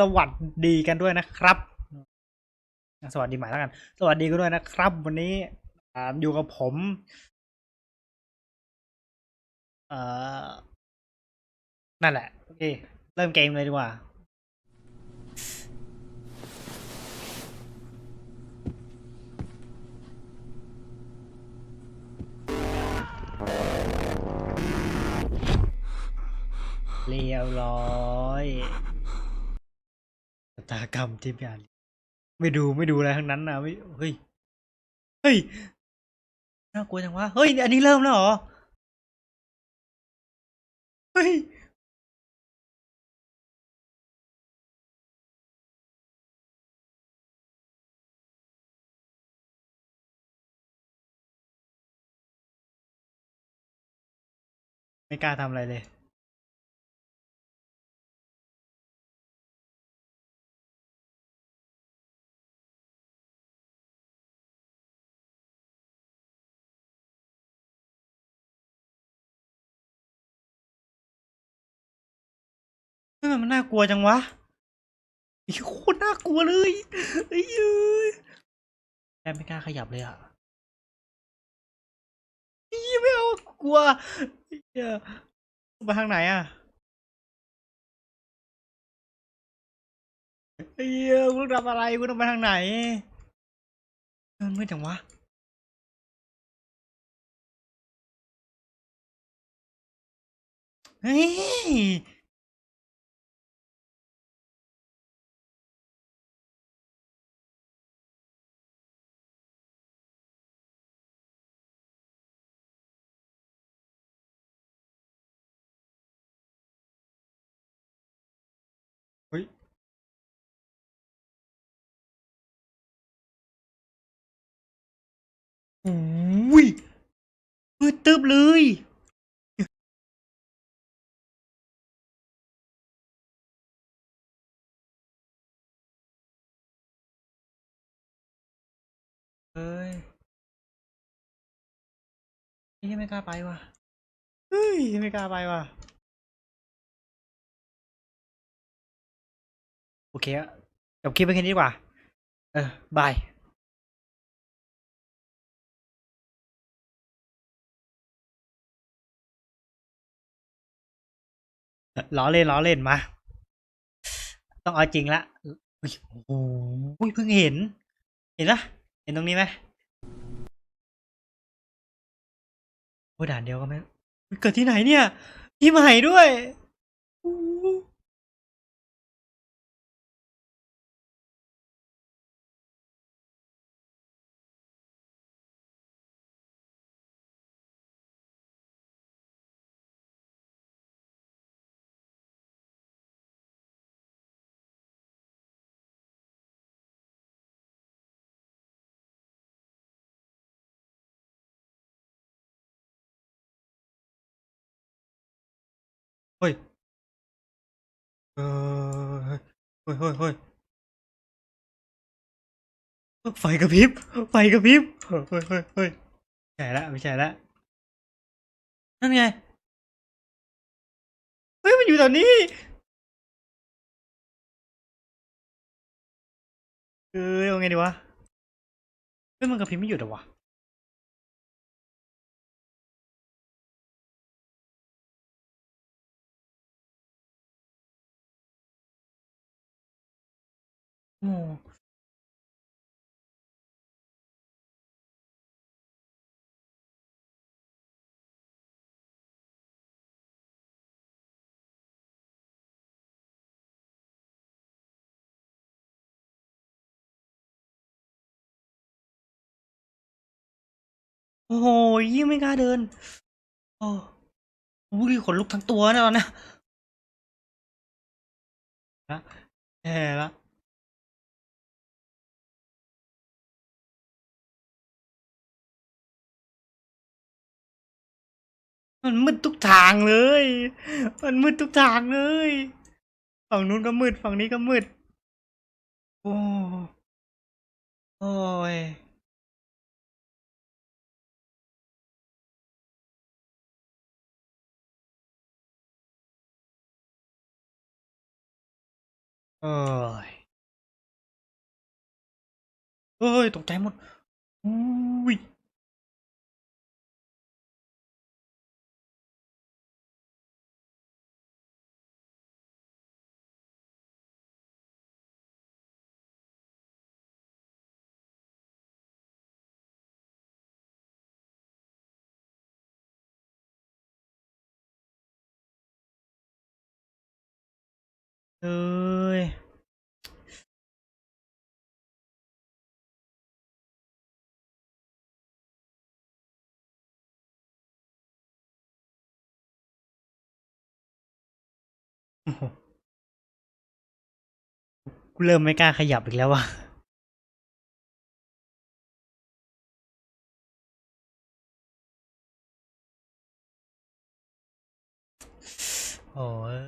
สวัสดีกันด้วยนะครับ สวัสดีใหม่แล้วกัน สวัสดีกันด้วยนะครับ วันนี้ออยู่กับผมเอ่อนั่นแหละโอเคเริ่มเกมเลยดีกว่าเรียบร้อย ตากรรมที่งาน ไม่ดูไม่ดูอะไรทั้งนั้นนะไม่เฮ้ยเฮ้ยน่ากลัวจังวะเฮ้ย อันนี้เริ่มแล้วเหรอเฮ้ยไม่กล้าทำอะไรเลย มันน่ากลัวจังวะไอ้โคตรน่ากลัวเลยไอ้เอ้ยแทบไม่กล้าขยับเลยอะไอ้เหี้ยไม่เอากลัวไอ้เหี้ยไปทางไหนอะไอ้เหี้ยมึงทำอะไรมึงต้องไปทางไหนเออมืดจังวะเฮ้ย อ้ยมืดตึ๊บเลยเฮ้ยนี่ไม่กล้าไปว่ะเฮ้ยไม่กล้าไปว่ะ โอเคอะจบคลิปไปแค่นี้ดีกว่า เออบาย ล้อเล่นล้อเล่นมา ต้องเอาจริงละอุ๊ยโอ้โหเพิ่งเห็น เห็นนะเห็นตรงนี้ไหมโอ้ด่านเดียวก็ไม่เกิดที่ไหนเนี่ย ที่ใหม่ด้วย ฮ้ยเออเฮ้ยเฮ้ยเฮ้ยไฟกระพริบ ไฟกระพริบ เฮ้ยเฮ้ยเฮ้ยเฮ้ยไม่ใช่ละไม่ใช่ละนั่นไง เฮ้ย มันอยู่แถวนี้เออเอาไงดีวะ เฮ้ย มันกระพริบไม่หยุดหรอวะ โอ้โอ้โหยิ่งไม่กล้าเดิน โอ้อุ้ยขนลุกทั้งตัวนะตอนนะละแย่ละ มันมืดทุกทางเลย มันมืดทุกทางเลย ฝั่งนู้นก็มืด ฝั่งนี้ก็มืด โอ้โอ้ยเอ้ยเอ้ยตกใจหมดอุ้ย เอ้ยกูเริ่มไม่กล้าขยับอีกแล้วว่ะโอ้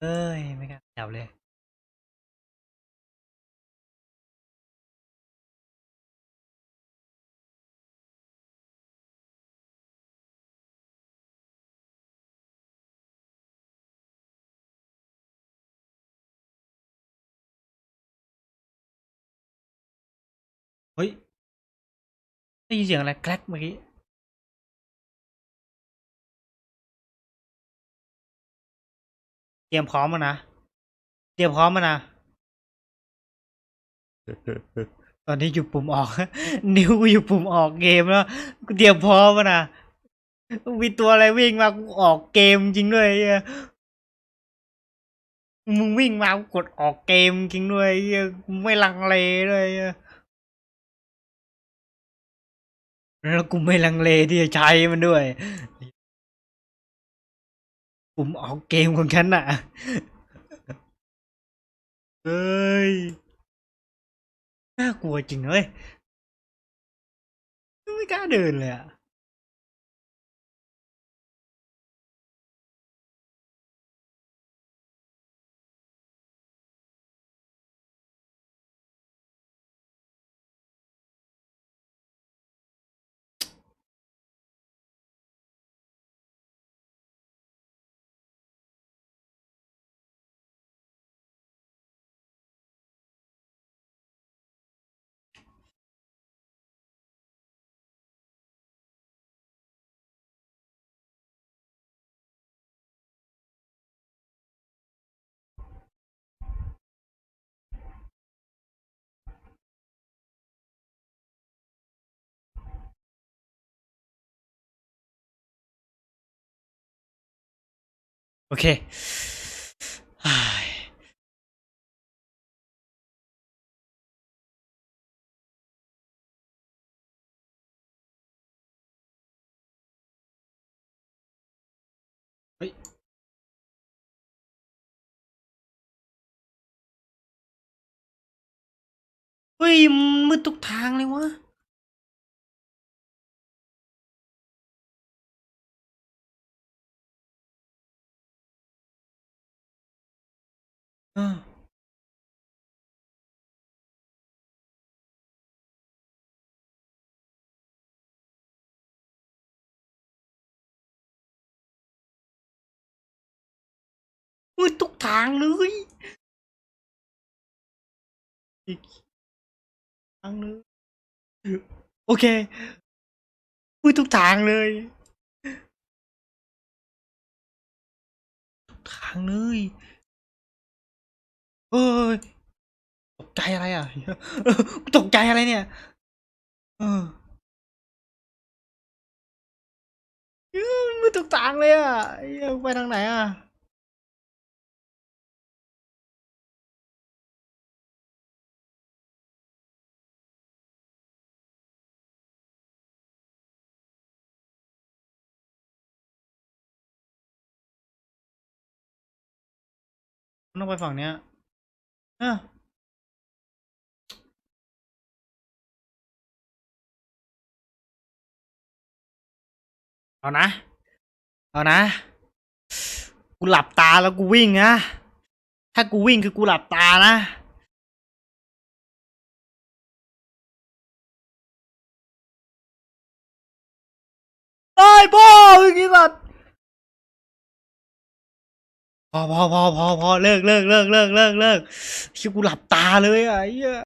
เอ้ยไม่กล้าขยับเลย เฮ้ยได้ยินเสียงอะไรแกรกเมื่อกี้เตรียมพร้อมมานะเตรียมพร้อมมานะตอนนี้อยู่ปุ่มออก นิ้วกูอยู่ปุ่มออกเกมแล้วกูเตรียมพร้อมมานะมีตัวอะไรวิ่งมากูออกเกมจริงด้วยไอ้เหี้ยมึงวิ่งมากูกดออกเกมจริงด้วยไอ้เหี้ยกูไม่ลังเลเลย แล้วกูไม่ลังเลที่จะใช้มันด้วยปุ่มออกเกมของฉันน่ะ เฮ้ย น่ากลัวจริงเลย ไม่กล้าเดินเลยอะ โอเคเฮ้ยเฮ้ยมืดทุกทางเลยวะ ออมืดทุกทางเลยอีกทางเลยโอเคมืดทุกทางเลยทุกทางเลย เอ้ยตกใจอะไรอะตกใจอะไรเนี่ย เออมืดทุกทางเลยอะไปทางไหนอะต้องไปฝั่งเนี้ย ออเอานะ เอานะ กูหลับตาแล้วกูวิ่งนะ ถ้ากูวิ่งคือกูหลับตานะ ไอ้พ่ออย่างงี้สัตว์ พอพอพอพอพอเลิกเลิกเลิกเลิกเลิกเลิกชิบกูหลับตาเลยอะไอ้เหี้ย